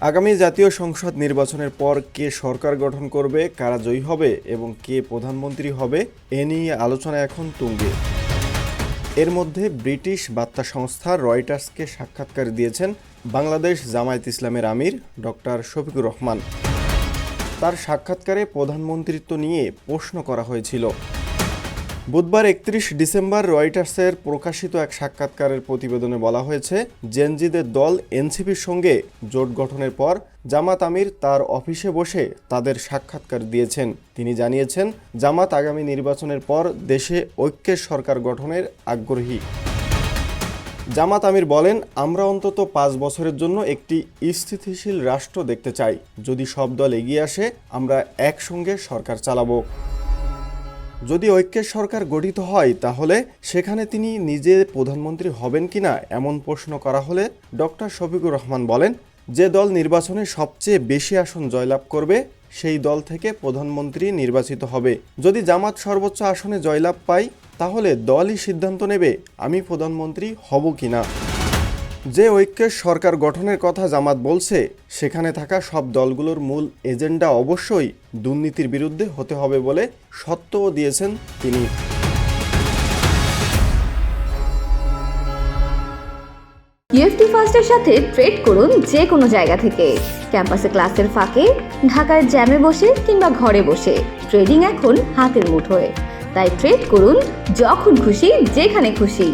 আগামী জাতীয় সংসদ নির্বাচনের পর কে সরকার গঠন করবে, কারা জয়ী হবে এবং কে প্রধানমন্ত্রী হবে, এ নিয়ে আলোচনা এখন তুঙ্গে। এর মধ্যে ব্রিটিশ বার্তা সংস্থা রয়টার্সকে সাক্ষাৎকার দিয়েছেন বাংলাদেশ জামায়াত ইসলামের আমির ডক্টর শফিকুর রহমান। তার সাক্ষাৎকারে প্রধানমন্ত্রিত্ব নিয়ে প্রশ্ন করা হয়েছিল। বুধবার একত্রিশ ডিসেম্বর রয়টার্সের প্রকাশিত এক সাক্ষাৎকারের প্রতিবেদনে বলা হয়েছে, জেনজিদের দল এনসিপির সঙ্গে জোট গঠনের পর জামাত আমির তার অফিসে বসে তাদের সাক্ষাৎকার দিয়েছেন। তিনি জানিয়েছেন, জামাত আগামী নির্বাচনের পর দেশে ঐক্যের সরকার গঠনের আগ্রহী। জামাত আমির বলেন, আমরা অন্তত পাঁচ বছরের জন্য একটি স্থিতিশীল রাষ্ট্র দেখতে চাই। যদি সব দল এগিয়ে আসে, আমরা একসঙ্গে সরকার চালাবো। যদি ঐক্যের সরকার গঠিত হয়, তাহলে সেখানে তিনি নিজে প্রধানমন্ত্রী হবেন কিনা এমন প্রশ্ন করা হলে ডক্টর শফিকুর রহমান বলেন, যে দল নির্বাচনে সবচেয়ে বেশি আসন জয়লাভ করবে, সেই দল থেকে প্রধানমন্ত্রী নির্বাচিত হবে। যদি জামাত সর্বোচ্চ আসনে জয়লাভ পায়, তাহলে দলই সিদ্ধান্ত নেবে, আমি প্রধানমন্ত্রী হব কিনা। যে ঐক্যের সরকার গঠনের কথা জামাত বলছে, সেখানে থাকা সব দলগুলোর মূল এজেন্ডা অবশ্যই দুর্নীতির বিরুদ্ধে হতে হবে বলে সত্যও দিয়েছেন তিনি। ইউএফটি ফার্স্টের সাথে ট্রেড করুন যে কোনো জায়গা থেকে। ক্যাম্পাসে ক্লাসের ফাঁকে, ঢাকার জ্যামে বসে কিংবা ঘরে বসে ট্রেডিং এখন হাতের মুঠোয়। তাই ট্রেড করুন যখন খুশি, যেখানে খুশি।